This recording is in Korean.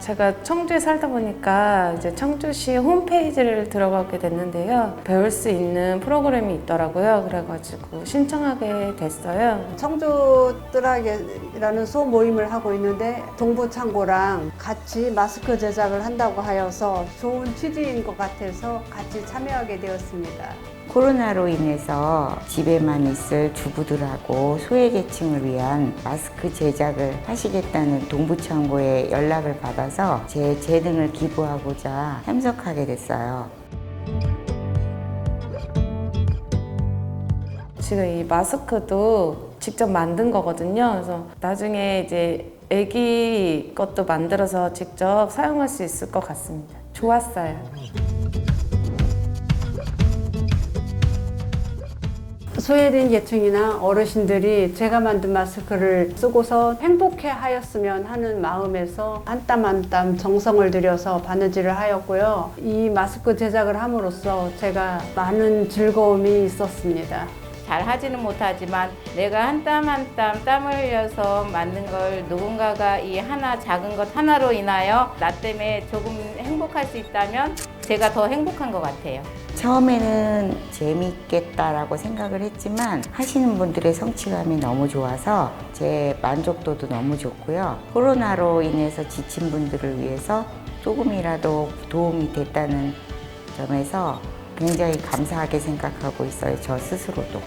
제가 청주에 살다 보니까 이제 청주시 홈페이지를 들어가게 됐는데요. 배울 수 있는 프로그램이 있더라고요. 그래가지고 신청하게 됐어요. 청주 뜨락이 라는 소모임을 하고 있는데 동부창고랑 같이 마스크 제작을 한다고 하여서 좋은 취지인 것 같아서 같이 참여하게 되었습니다. 코로나로 인해서 집에만 있을 주부들하고 소외계층을 위한 마스크 제작을 하시겠다는 동부창고에 연락을 받아서 제 재능을 기부하고자 참석하게 됐어요. 지금 이 마스크도 직접 만든 거거든요. 그래서 나중에 이제 애기 것도 만들어서 직접 사용할 수 있을 것 같습니다. 좋았어요. 소외된 계층이나 어르신들이 제가 만든 마스크를 쓰고서 행복해 하였으면 하는 마음에서 한 땀 한 땀 정성을 들여서 바느질을 하였고요. 이 마스크 제작을 함으로써 제가 많은 즐거움이 있었습니다. 잘 하지는 못하지만 내가 한 땀 한 땀 땀을 흘려서 만든 걸 누군가가 이 하나 작은 것 하나로 인하여 나 때문에 조금 행복할 수 있다면 제가 더 행복한 것 같아요. 처음에는 재밌겠다라고 생각을 했지만 하시는 분들의 성취감이 너무 좋아서 제 만족도도 너무 좋고요. 코로나로 인해서 지친 분들을 위해서 조금이라도 도움이 됐다는 점에서 굉장히 감사하게 생각하고 있어요. 저 스스로도.